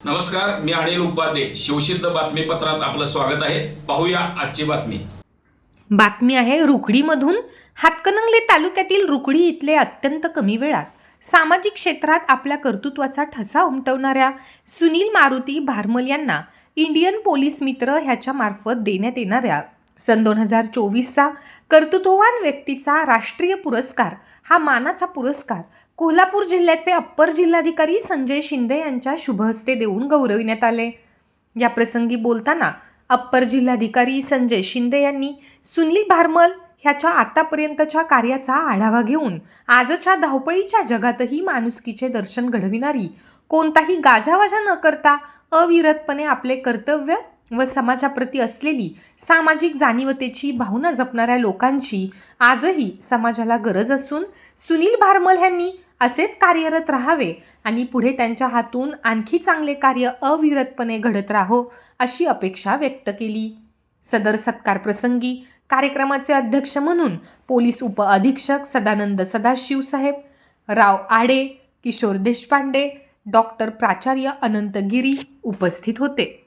नमस्कार मी अनिल उपाध्ये. शिवसिद्ध बातमीपत्रात आपलं स्वागत आहे. पाहूया आजची बातमी. बातमी आहे रुकडीमधून हातकणंगले तालुक्यातील रुकडी इथले अत्यंत कमी वेळात सामाजिक क्षेत्रात आपल्या कर्तृत्वाचा ठसा उमटवणाऱ्या सुनील मारुती भारमल यांना इंडियन पोलीस मित्र ह्याच्या मार्फत देण्यात येणाऱ्या सन दोन हजार चोवीसचा कर्तृत्ववान व्यक्तीचा राष्ट्रीय पुरस्कार हा मानाचा पुरस्कार कोल्हापूर जिल्ह्याचे अप्पर जिल्हाधिकारी संजय शिंदे यांच्या शुभहस्ते देऊन गौरविण्यात आले. या प्रसंगी बोलताना अप्पर जिल्हाधिकारी संजय शिंदे यांनी सुनील भारमल ह्याच्या आतापर्यंतच्या कार्याचा आढावा घेऊन आजच्या धावपळीच्या जगातही माणुसकीचे दर्शन घडविणारी कोणताही गाजावाजा न करता अविरतपणे आपले कर्तव्य व समाजाप्रती असलेली सामाजिक जाणीवतेची भावना जपणाऱ्या लोकांची आजही समाजाला गरज असून सुनील भारमल यांनी असेच कार्यरत राहावे आणि पुढे त्यांच्या हातून आणखी चांगले कार्य अविरतपणे घडत राहो अशी अपेक्षा व्यक्त केली. सदर सत्कार प्रसंगी कार्यक्रमाचे अध्यक्ष म्हणून पोलीस उप अधीक्षक सदानंद सदाशिव साहेब राव आडे किशोर देशपांडे डॉक्टर प्राचार्य अनंत गिरी उपस्थित होते.